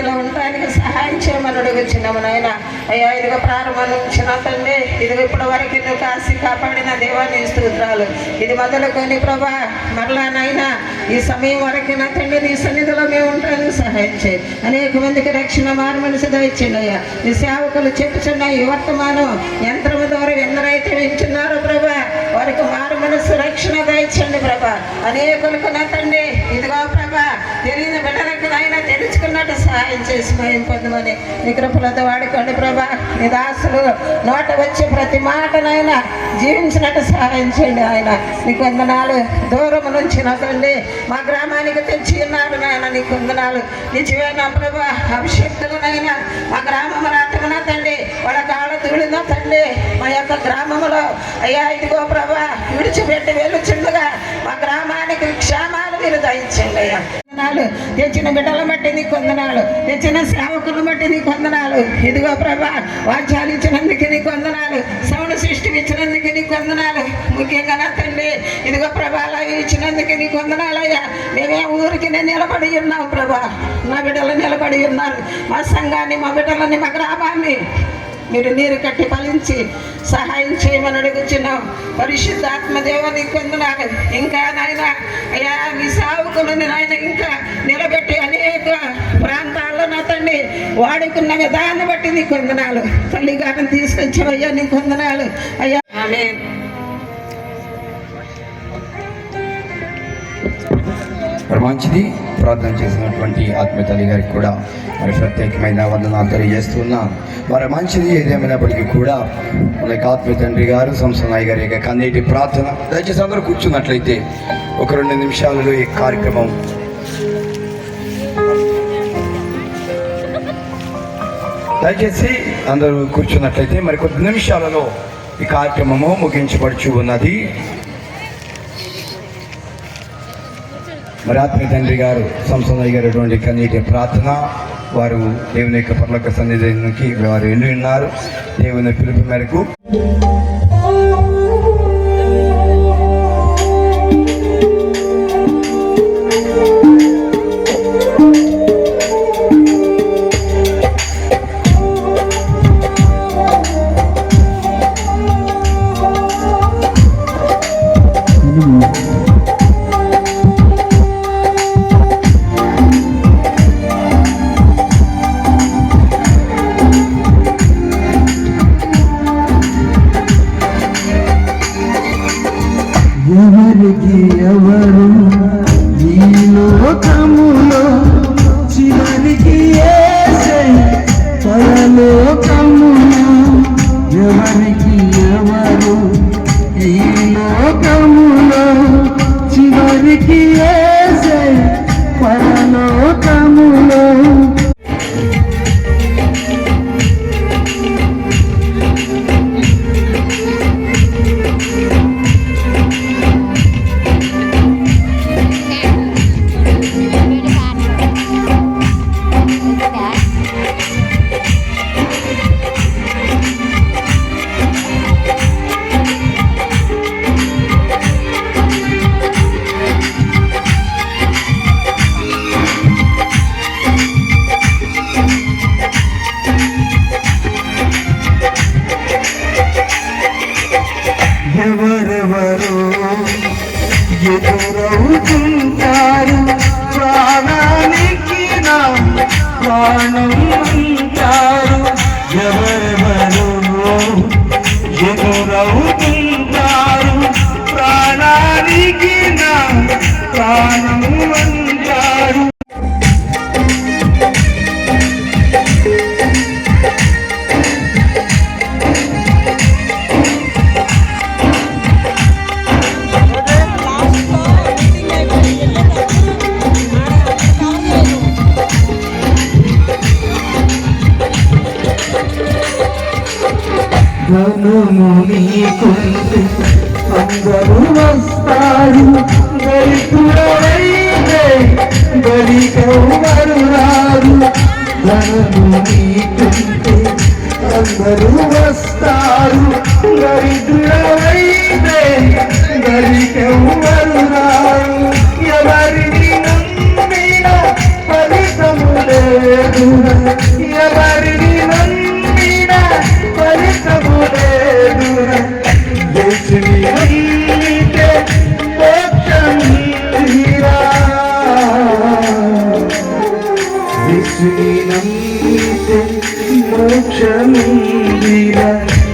సన్నిధిలో ఉండడానికి సహాయం చేయమని అడుగుచున్నాము నాయన. అయ్యా ఇదిగో ప్రారంభించిన తండ్రి ఇదిగో ఇప్పటి వరకు నువ్వు కాసి కాపాడిన దేవాన్ని స్తోత్రాలు. ఇది మొదలుకొని ప్రభా మరలా నాయన ఈ సమయం వరకు నా తండ్రి నీ సన్నిధిలో మేము ఉండడానికి సహాయం చేయి. అనేక మందికి రక్షణ మారు మనసు దయచిండయ్యా నీ సేవకులు చెప్పుచున్న ఈ వర్తమానం యంత్రము ద్వారా ఎందరైతే వింటున్నారో ప్రభా వారికి మారు మనసు రక్షణ దయచండి ప్రభా. అనేకులకు నా తండ్రి ఇదిగో ప్రభా తెలియని బిడ్డ నాయన సహాయం చేసి మయం పొందమని నీ కృపలతో వాడుకోండి ప్రభా. నీ దాసులు నోట వచ్చే ప్రతి మాటనైనా జీవించినట్టు సహాయం చేయండి ఆయన. నీకు వందనాలు. దూరం నుంచి నా తండ్రి మా గ్రామానికి తెచ్చి ఉన్నారు నాయన. నీకు వందనాలు. నిజమైన ప్రభా? అభిషక్తులనైనా మా గ్రామం రాత్రమున తండ్రి వాళ్ళ కాళ్ళ తూడిన తండ్రి మా యొక్క గ్రామంలో అయ్యా ఇదిగో ప్రభా విడిచిపెట్టి వెళ్ళుచుండగా మా గ్రామానికి క్షేమాలు మీరు దయించండి అయ్యా. వందనాలు. తెచ్చిన బిడ్డల బట్టి నీకు వందనాలు. తెచ్చిన సేవకులను బట్టి నీకు వందనాలు. ఇదిగో ప్రభా వాద్యాలు ఇచ్చినందుకు నీకు వందనాలు. సౌండ్ సృష్టి ఇచ్చినందుకు నీకు వందనాలు. ముఖ్యంగా నా తండ్రి ఇదిగో ప్రభా అలా ఇచ్చినందుకు నీకు వందనాలు అయ్యా. మేమే ఊరికి నిలబడి ఉన్నాం ప్రభా. నా బిడ్డలు నిలబడి ఉన్నారు. మా సంఘాన్ని మా బిడ్డలని మా గ్రామాన్ని మీరు నీరు కట్టి ఫలించి సహాయం చేయమని అడుగుచున్నాం. పరిశుద్ధాత్మ దేవుని కొందనాలు ఇంకా నాయన అయ్యా మీ సావుకులను నాయన ఇంకా నిలబెట్టి అనేక ప్రాంతాల్లో నా తండ్రి వాడుకున్న విధాన్ని బట్టి నీ కొందనాలు తల్లి గారిని తీసుకొచ్చావయ్యా నీ కొందనాలు అయ్యా. ఆమె మంచిది? ప్రార్థన చేసినటువంటి ఆత్మీయ తల్లి గారికి కూడా మరి ప్రత్యేకమైన వందనాలు తెలియజేస్తున్నా. మరి మంచిది ఏదేమైనప్పటికీ కూడా మన యొక్క ఆత్మీయ తండ్రి గారు సంసనాయ్ గారి యొక్క కన్నీటి ప్రార్థన. దయచేసి అందరూ కూర్చున్నట్లయితే ఒక రెండు నిమిషాలలో ఈ కార్యక్రమం దయచేసి అందరూ కూర్చున్నట్లయితే మరి కొద్ది నిమిషాలలో ఈ కార్యక్రమము ముగించబడుచు ఉన్నది. మరి ఆత్మీయ తండ్రి గారు సంసదయ్య గారు కన్నీటి ప్రార్థన వారు దేవుని యొక్క పర్లక సన్నిధికి వారు వెళ్ళి ఉన్నారు. దేవుని పిలుపు మేరకు. ఎవరికి ఎవరు? ఈ లోకములో చివరికి యేసే పరలోకములో ఎవరికి ఎవరు? காணும் ధనము నీకుంటే అందరూ వస్తారు దరిద్రుడైతే దరికెవ్వరు ధనము అందరూ వస్తారు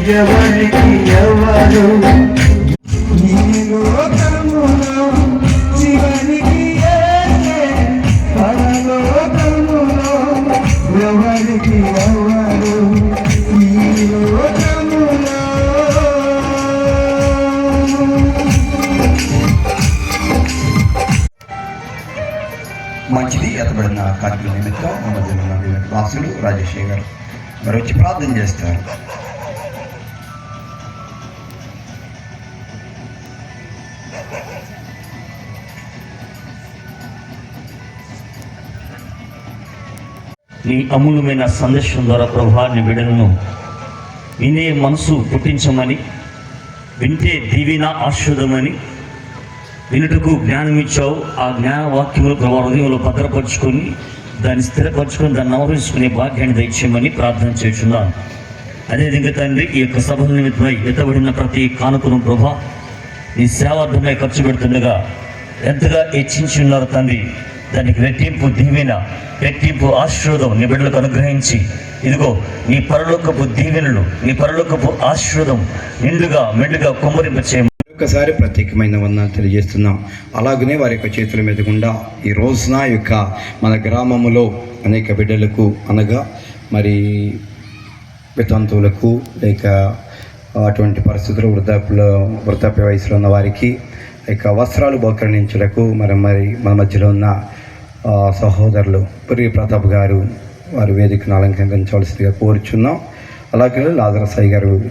ఎవరికి ఎవరు? ఎవరికి ఎవరు? మంచిది ఎతబడిన కార్యక్రమం నిమిత్తం మన మధ్యలో ఉన్న మరి వచ్చి ప్రార్థన చేస్తారు. నీ అమూల్యమైన సందేశం ద్వారా ప్రభా నీ వినే మనసు పుట్టించమని వింటే దీవెన ఆశ్రదమని వినుటకు జ్ఞానం ఇచ్చావు ఆ జ్ఞాన వాక్యములు ప్రభా హృదయంలో భద్రపరుచుకొని దాన్ని స్థిరపరచుకొని దాన్ని నవరించుకునే భాగ్యాన్ని దయచేయమని ప్రార్థన చేస్తున్నాను. అదేవిధంగా తండ్రి ఈ యొక్క సభల నిమిత్తమై ఎత్తబడిన ప్రతి కానుకను ప్రభా నీ సేవార్థమై ఖర్చు పెడుతుండగా ఎంతగా హెచ్చించి ఉన్నారు తండ్రి దానికి రెట్టింపు దీవెన రెట్టింపు ఆశీర్వాదం నీ బిడ్డలకు అనుగ్రహించి. ఇదిగో నీ పరలోకపు దీవెనలు నీ పరలోకపు ఆశీర్వాదం నిండుగా మెండుగా కుమ్మరింప ఒక్కసారి ప్రత్యేకమైన వందనాలు తెలియజేస్తున్నాం. అలాగనే వారి యొక్క చేతుల మీద గుండా ఈ రోజున యొక్క మన గ్రామములో అనేక బిడ్డలకు అనగా మరి వితంతువులకు లేక అటువంటి పరిస్థితులు వృద్ధాప్యలో వృద్ధాప్య వయసులో ఉన్న వారికి యొక్క వస్త్రాలు బహుకరించుటకు మరి మరి మన మధ్యలో ఉన్న సహోదరులు పురి ప్రతాప్ గారు వారి వేదికను అలంకరించవలసిందిగా కోరుచున్నాం. అలాగే లాదరసాయి గారు